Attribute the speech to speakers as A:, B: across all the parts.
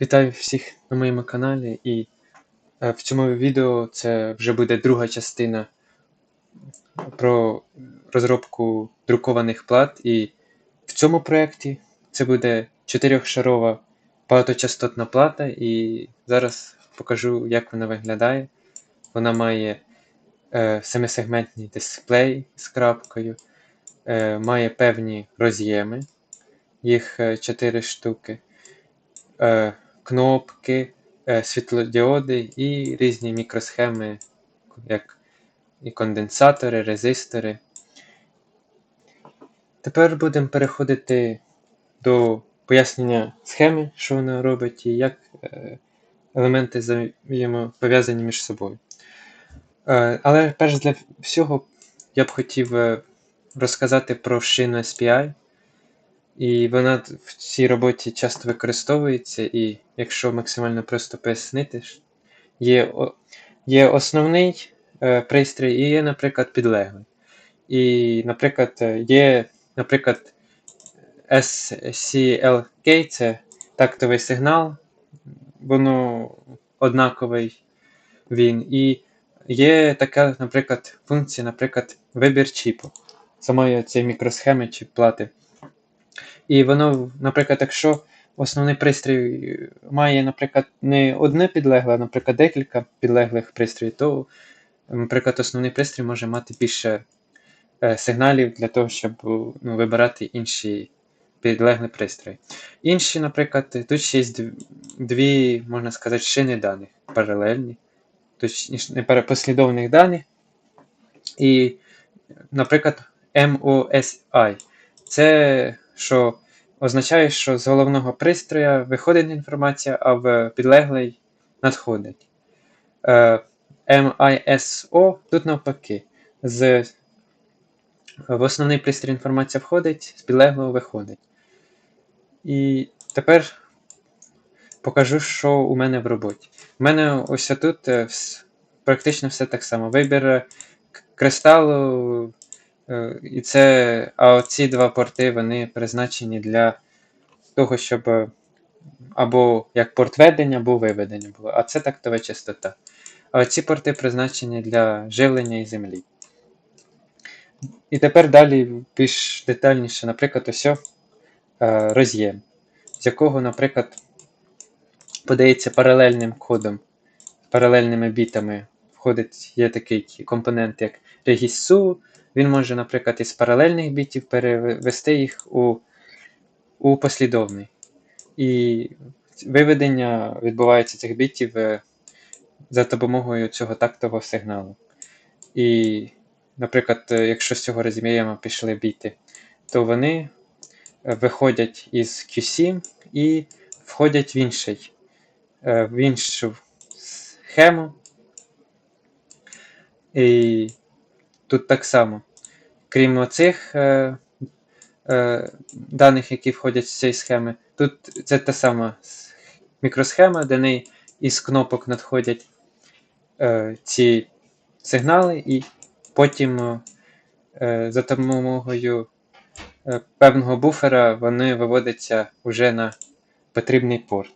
A: Вітаю всіх на моєму каналі, і е, в цьому відео це вже буде друга частина про розробку друкованих плат. І в цьому проєкті це буде чотирьохшарова багаточастотна плата, і зараз покажу, як вона виглядає. Вона має е, семисегментний дисплей з крапкою, е, має певні роз'єми, їх е, 4 штуки. Кнопки, е, світлодіоди і різні мікросхеми, як і конденсатори, резистори. Тепер будемо переходити до пояснення схеми, що вона робить, і як е, елементи взаємопов'язані між собою. Е, Але перш для всього я б хотів розказати про шину SPI. І вона в цій роботі часто використовується, і якщо максимально просто пояснити, є є основний е, пристрій і є, наприклад, підлеглий. І, наприклад, є, наприклад, SCLK це тактовий сигнал, воно однаковий він. І є така, наприклад, функція, наприклад, вибір чіпу самої цієї мікросхеми чи плати. І воно, наприклад, якщо основний пристрій має, наприклад, не одне підлегле, а, наприклад, декілька підлеглих пристроїв, то, наприклад, основний пристрій може мати більше е, сигналів для того, щоб ну, вибирати інші підлеглі пристрої. Інші, наприклад, тут ще є дві, можна сказати, шини даних паралельні, точніше, не послідовних даних. І, наприклад, MOSI. Це що означає, що з головного пристроя виходить інформація, а в підлеглий надходить. Е, MISO тут навпаки. З, В основний пристрій інформація входить, з підлеглого виходить. І тепер покажу, що у мене в роботі. У мене ось тут е, практично все так само. Вибір кристалу Е, і це, А ці два порти вони призначені для того, щоб е, або як порт ведення, або виведення було. А це тактова частота. А ці порти призначені для живлення і землі. І тепер далі більш детальніше, наприклад, ось е, роз'єм, з якого, наприклад, подається паралельним кодом, паралельними бітами. Входить, є такий компонент, як регісу, він може, наприклад, із паралельних бітів перевести їх у у послідовний. І виведення відбувається цих бітів е, за допомогою цього тактового сигналу. І, наприклад, е, якщо з цього розміємо пішли біти, то вони е, виходять із Q7 і входять в інший, в іншу схему. І Тут так само. Крім оцих е, е, даних, які входять з цієї схеми, тут це та сама мікросхема, де неї із кнопок надходять е, ці сигнали, і потім е, за допомогою е, певного буфера вони виводяться вже на потрібний порт.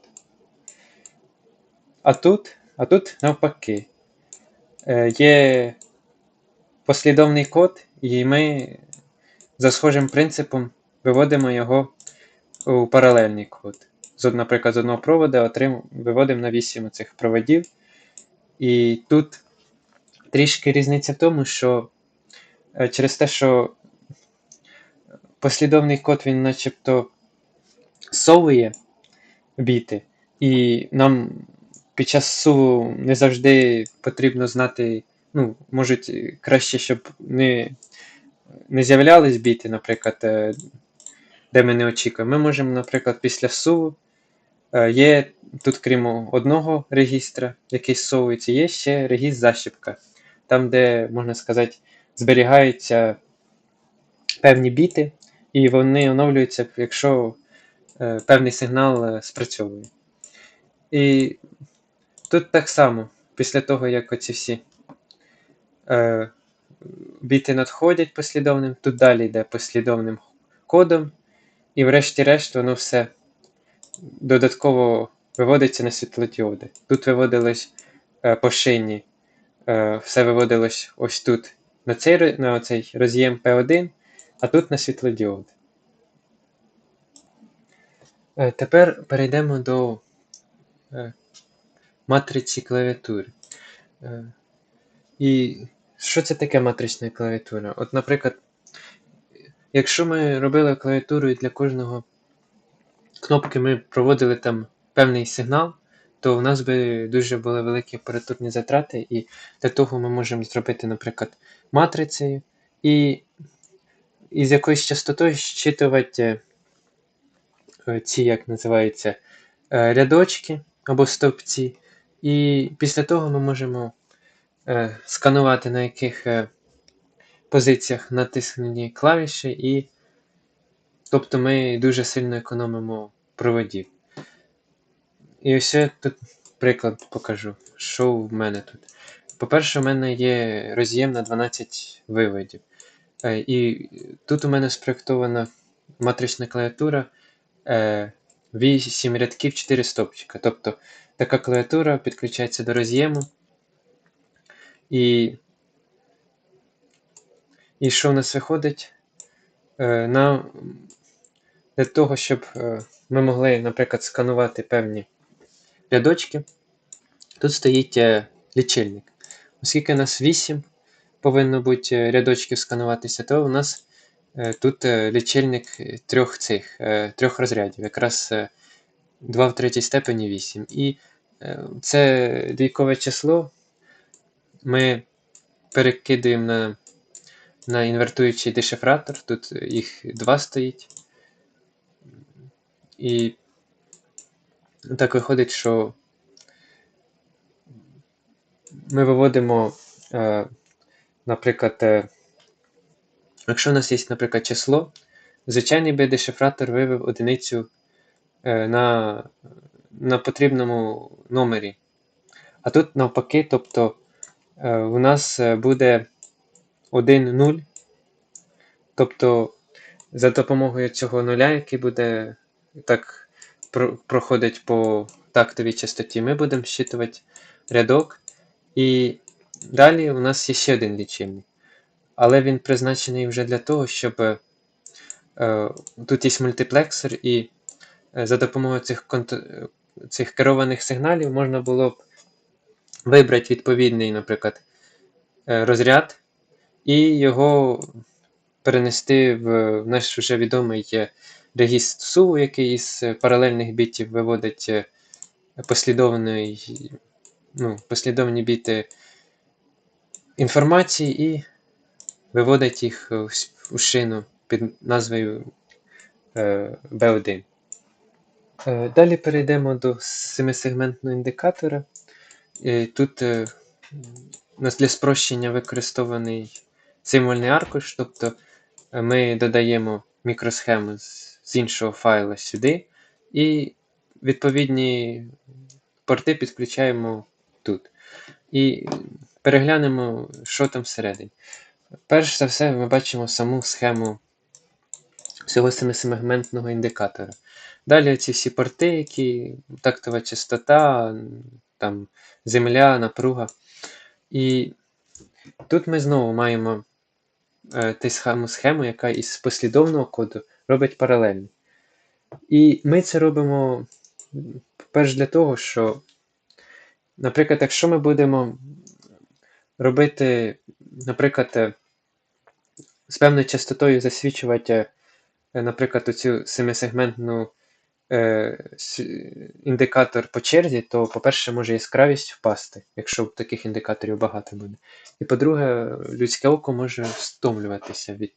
A: А тут, а тут навпаки, е, є послідовний код, і ми за схожим принципом виводимо його у паралельний код. Наприклад, з одного проводу отрим... виводимо на 8 цих проводів. І тут трішки різниця в тому, що е, через те, що послідовний код він начебто совує біти, і нам під час суву не завжди потрібно знати ну, можуть краще, щоб не не з'являлись біти, наприклад, е, де ми не очікуємо. Ми можемо, наприклад, після суву е, є тут, крім одного регістра, який совується, є ще регістр защіпка, там, де, можна сказати, зберігаються певні біти, і вони оновлюються, якщо е, певний сигнал спрацьовує. І тут так само, після того, як оці всі е, біти надходять послідовним, тут далі йде послідовним кодом, і врешті-решт воно все додатково виводиться на світлодіоди. Тут виводилось е, по шині, е, все виводилось ось тут на цей, на цей роз'єм P1, а тут на світлодіоди. Е, Тепер перейдемо до е, матриці клавіатури. Е, І що це таке матрична клавіатура? От, наприклад, якщо ми робили клавіатуру і для кожного кнопки ми проводили там певний сигнал, то в нас би дуже були великі оперативні затрати, і для того ми можемо зробити, наприклад, матрицею і, і з якоюсь частотою щитувати е, ці, як називаються, е, рядочки або стовпці. І після того ми можемо сканувати на яких е, позиціях натиснені клавіші, і тобто ми дуже сильно економимо проводів. І ось я тут приклад покажу, що в мене тут. По-перше, у мене є роз'єм на 12 виводів. Е, І тут у мене спроєктована матрична клавіатура е, 8 рядків 4 стопчика. Тобто така клавіатура підключається до роз'єму. І, і що в нас виходить? Е, на, для того, щоб е, ми могли, наприклад, сканувати певні рядочки, тут стоїть е, лічильник. Оскільки у нас 8 повинно бути рядочків скануватися, то у нас тут лічильник трьох цих, трьох розрядів, якраз е, 2 в третій степені 8. І це двійкове число ми перекидуємо на, на інвертуючий дешифратор. Тут їх два стоїть. І так виходить, що ми виводимо, е, наприклад, е, якщо у нас є, наприклад, число, звичайний би дешифратор вивів одиницю е, на, на потрібному номері. А тут навпаки, тобто у нас е, буде 1 0. Тобто за допомогою цього нуля, який буде так про- проходить по тактовій частоті, ми будемо щитувати рядок. І далі у нас є ще один лічильник. Але він призначений вже для того, щоб е, е, тут є мультиплексор, і е, за допомогою цих, е, цих керованих сигналів можна було б вибрати відповідний, наприклад, е, розряд і його перенести в наш вже відомий регістр суву, який із паралельних бітів виводить е, послідовний, ну, послідовні біти інформації і виводить їх у шину під назвою е, B1. Е, Далі перейдемо до семисегментного індикатора. Е, Тут е, у нас для спрощення використований символьний аркуш, тобто е, ми додаємо мікросхему з іншого файла сюди, і відповідні порти підключаємо тут. І переглянемо, що там всередині. Перш за все, ми бачимо саму схему всього семисегментного індикатора. Далі ці всі порти, які тактова частота, там, земля, напруга. І тут ми знову маємо е, ту саму схему, яка із послідовного коду робить паралельно. І ми це робимо перш для того, що, наприклад, якщо ми будемо робити, наприклад, е, з певною частотою засвічувати, е, наприклад, оцю семисегментну е, індикатор по черзі, то, по-перше, може яскравість впасти, якщо таких індикаторів багато буде. І по-друге, людське око може стомлюватися від,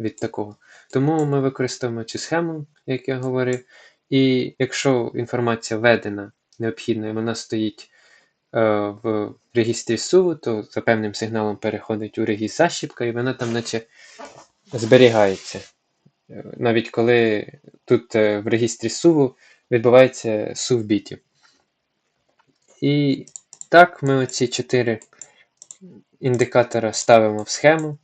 A: від такого. Тому ми використовуємо цю схему, як я говорив. І якщо інформація введена необхідна, і вона стоїть е, в регістрі суву, то за певним сигналом переходить у регістр защіпка, і вона там наче зберігається. Е, Навіть коли тут е, в регістрі суву відбувається сув бітів. І так ми оці чотири індикатора ставимо в схему.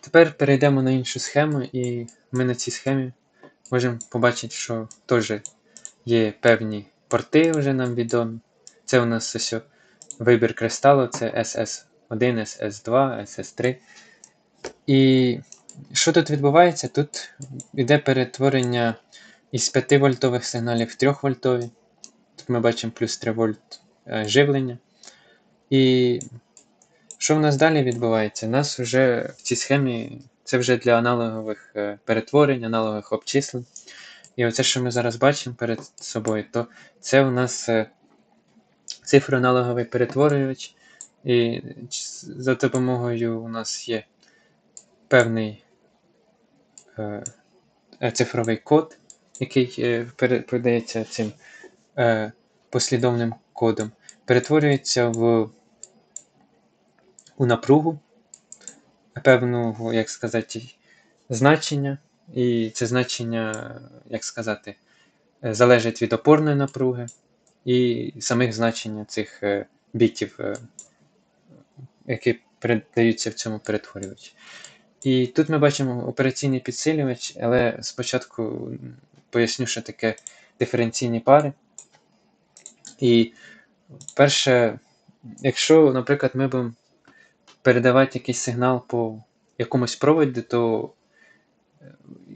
A: Тепер перейдемо на іншу схему, і ми на цій схемі можемо побачити, що теж є певні порти вже нам відомі. Це у нас ось вибір кристалу, це SS1, SS2, SS3. І що тут відбувається? Тут йде перетворення із 5 вольтових сигналів в 3 вольтові. Тут ми бачимо плюс 3 вольт е, живлення. І що в нас далі відбувається? У нас вже в цій схемі це вже для аналогових е, перетворень, аналогових обчислень. І оце, що ми зараз бачимо перед собою, то це у нас е, цифроаналоговий перетворювач. І за допомогою у нас є певний е, цифровий код, який е, передається цим е, послідовним кодом, перетворюється в у напругу певного, як сказати, значення, і це значення, як сказати, е, залежить від опорної напруги і самих значення цих е, бітів, е, які передаються в цьому перетворювачі. І тут ми бачимо операційний підсилювач, але спочатку поясню, що таке диференційні пари. І перше, якщо, наприклад, ми будемо передавати якийсь сигнал по якомусь проводі, то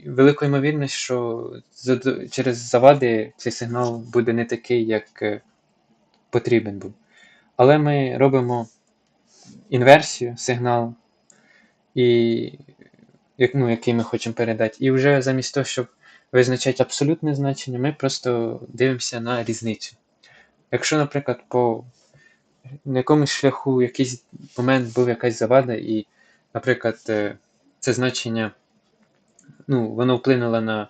A: велика ймовірність, що через завади цей сигнал буде не такий, як е, потрібен був. Але ми робимо інверсію сигналу, і, ну, який ми хочемо передати. І вже замість того, щоб визначати абсолютне значення, ми просто дивимося на різницю. Якщо, наприклад, по якомусь шляху в якийсь момент був якась завада, і, наприклад, е, це значення ну, воно вплинуло на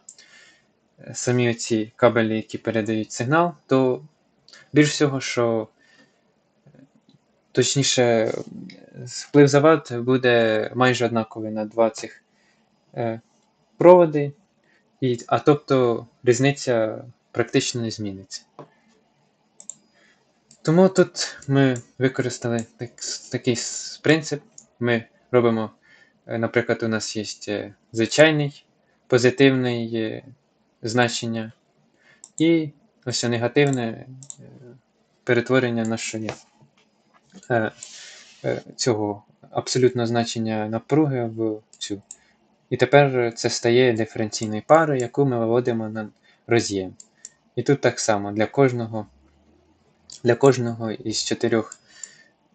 A: е, самі оці кабелі, які передають сигнал, то більш всього, що точніше, вплив завад буде майже однаковий на два цих е, проводи, і, а тобто різниця практично не зміниться. Тому тут ми використали так, такий принцип. Ми робимо, е, наприклад, у нас є е, звичайний позитивне значення, і ось негативне перетворення на що є цього абсолютного значення напруги в цю. І тепер це стає диференційною парою, яку ми виводимо на роз'єм. І тут так само для кожного для кожного із чотирьох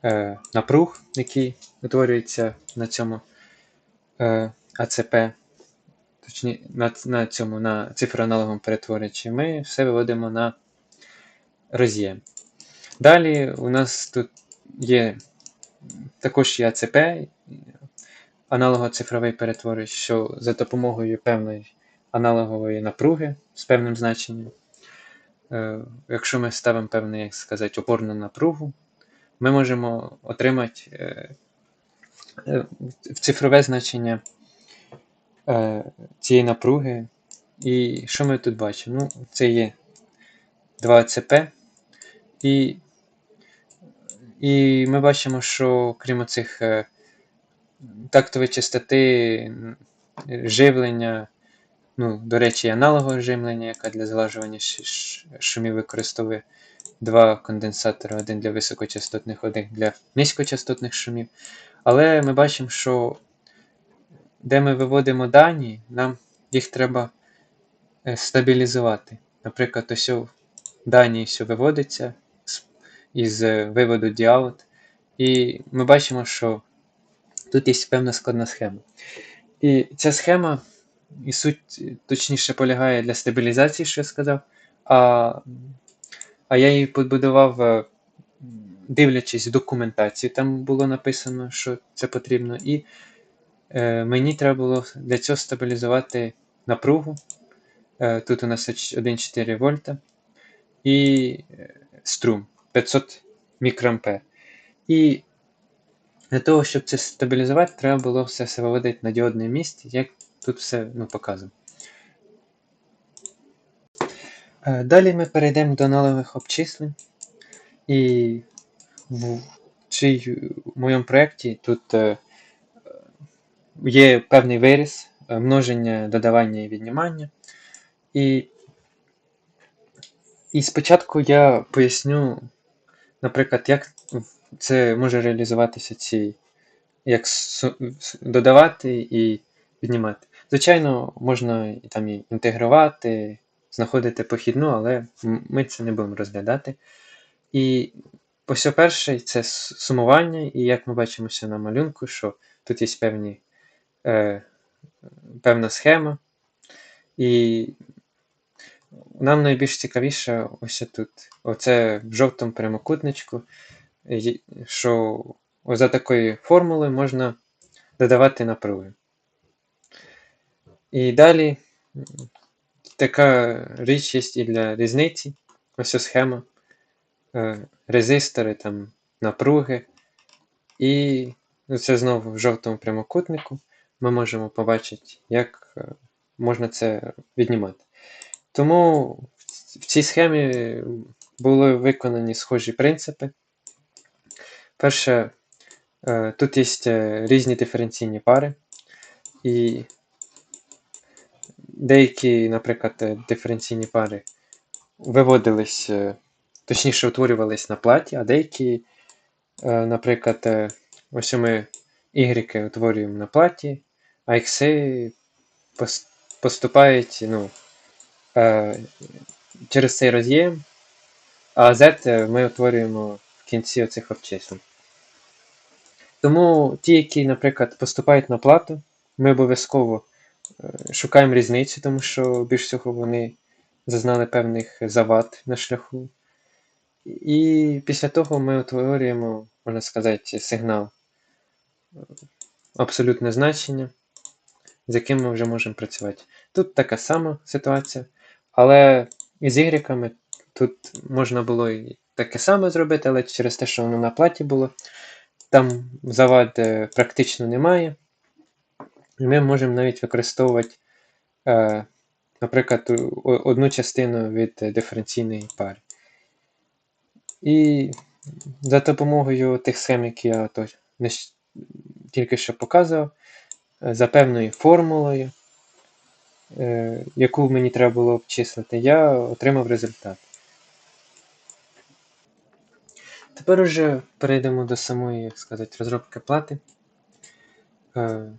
A: е, напруг, які утворюються на цьому е, АЦП, точні, на на цьому на цифроаналоговому перетворювачі, ми все виводимо на роз'єм. Далі у нас тут є також є АЦП, аналого-цифровий перетворювач, що за допомогою певної аналогової напруги з певним значенням. Е, якщо ми ставимо певну, як сказати, опорну напругу, ми можемо отримати е, е, цифрове значення цієї напруги. І що ми тут бачимо? Ну, Це є 2 ЦП, і і ми бачимо, що крім цих тактової частоти живлення, Ну, До речі, аналогове живлення, яке для злажування шумів використовує два конденсатори, один для високочастотних, один для низькочастотних шумів. Але ми бачимо, що де ми виводимо дані, нам їх треба е, стабілізувати. Наприклад, ось дані все виводиться із виводу діаут. І ми бачимо, що тут є певна складна схема. І ця схема і суть точніше полягає для стабілізації, що я сказав. А а я її побудував, е, дивлячись документацію, там було написано, що це потрібно. І е, мені треба було для цього стабілізувати напругу. Е, Тут у нас 1,4 вольта і е, струм 500 мікроампер. І для того, щоб це стабілізувати, треба було все все виводити на діодне місце, як Тут все ну, показано. Е, далі ми перейдемо до аналогових обчислень. І в, в моєму проєкті тут е, є певний виріс, е, множення, додавання і віднімання. І, і спочатку я поясню, наприклад, як це може реалізуватися ці, як додавати і віднімати. Звичайно, можна там і інтегрувати, знаходити похідну, але ми це не будемо розглядати. І ось перший це сумування, і як ми бачимо ще на малюнку, що тут є певні, е, певна схема. І нам найбільш цікавіше ось тут. Оце в жовтому прямокутничку, що за такою формулою можна додавати напруги. І далі така річ є і для різниці. Ось ось схема. Е, резистори, там, напруги. І це знову в жовтому прямокутнику. Ми можемо побачити, як е, можна це віднімати. Тому в цій схемі були виконані схожі принципи. Перше, е, тут є е, різні диференційні пари, і деякі, наприклад, е, диференційні пари виводились, точніше утворювались на платі, а деякі, наприклад, ось ми Y утворюємо на платі, а X-поступають, ну, через цей роз'єм, а Z ми утворюємо в кінці оцих обчислень. Тому ті, які, наприклад, поступають на плату, ми обов'язково е, шукаємо різницю, тому що більш всього вони зазнали певних завад на шляху. І після того ми утворюємо, можна сказати, сигнал е, абсолютне значення, з яким ми вже можемо працювати. Тут така сама ситуація, але із ігреками тут можна було і таке саме зробити, але через те, що воно на платі було, там завад практично немає. І ми можемо навіть використовувати, е, наприклад, одну частину від диференційної пари. І за допомогою тих схем, які я тільки що показував, за певною формулою, яку мені треба було обчислити, я отримав результат. Тепер уже перейдемо до самої, як сказати, розробки плати. Е,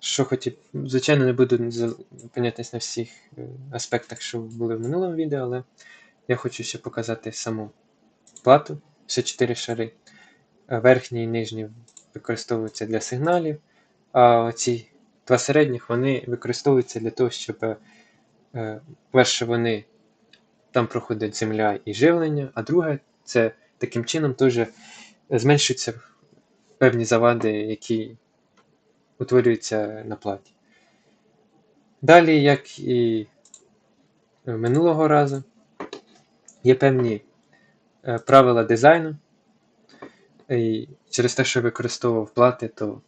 A: Що хотів, звичайно, не буду зупинятись на всіх е, аспектах, що були в минулому відео, але я хочу ще показати саму плату. Ще 4 шари. Е, Верхній і нижній використовуються для сигналів, а ці два середніх вони використовуються для того, щоб, е, перше, вони там проходить земля і живлення, а друге, це таким чином теж зменшуються певні завади, які утворюються на платі. Далі, як і минулого разу, є певні е, правила дизайну. І через те, що я використовував плати, то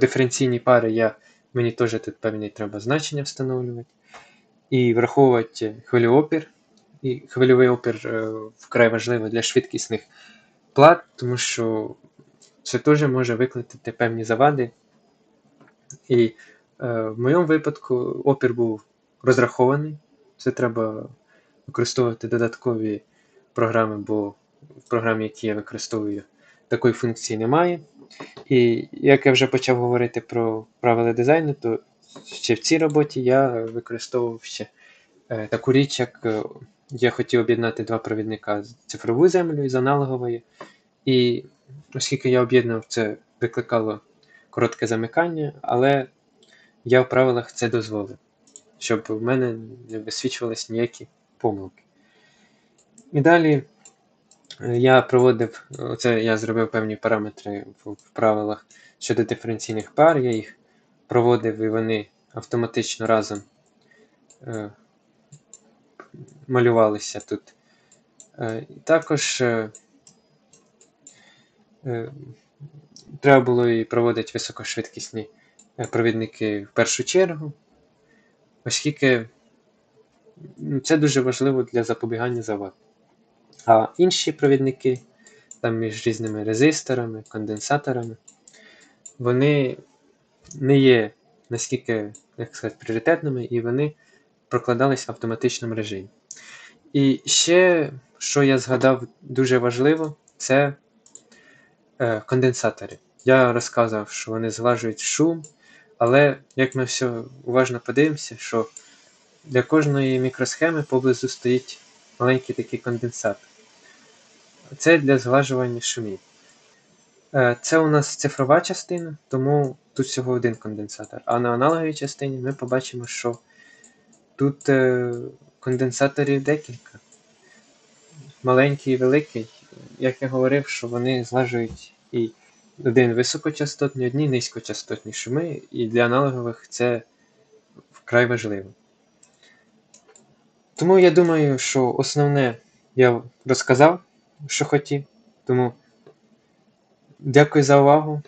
A: диференційні пари я, мені теж тут певні треба значення встановлювати. І враховувати хвилеопір. І хвильовий опір е, вкрай важливо для швидкісних плат, тому що це теж може викликати певні завади. І е, в моєму випадку опір був розрахований. Це треба використовувати додаткові програми, бо в програмі, які я використовую, такої функції немає. І як я вже почав говорити про правила дизайну, то ще в цій роботі я використовував ще е, таку річ, як е, я хотів об'єднати два провідника з цифровою землею з аналоговою. І оскільки я об'єднав, це викликало коротке замикання, але я в правилах це дозволив, щоб в мене не висвічувались ніякі помилки. І далі я проводив, оце я зробив певні параметри в, в правилах щодо диференційних пар, я їх проводив і вони автоматично разом е, малювалися тут. Е, також е, е, треба було і проводити високошвидкісні е, провідники в першу чергу, оскільки ну, це дуже важливо для запобігання завад. А інші провідники, там між різними резисторами, конденсаторами, вони не є наскільки як сказати, пріоритетними, і вони прокладались в автоматичному режимі. І ще, що я згадав дуже важливо, це е, конденсатори. Я розказував, що вони зглажують шум, але як ми все уважно подивимося, що для кожної мікросхеми поблизу стоїть маленький такий конденсатор. Це для зглажування шумів. Е, Це у нас цифрова частина, тому тут всього один конденсатор. А на аналоговій частині ми побачимо, що тут е, конденсаторів декілька. Маленький і великий. Як я говорив, що вони зглажують і один високочастотний, одні низькочастотні шуми, і для аналогових це вкрай важливо. Тому я думаю, що основне я розказав, що хотів. Тому дякую за увагу.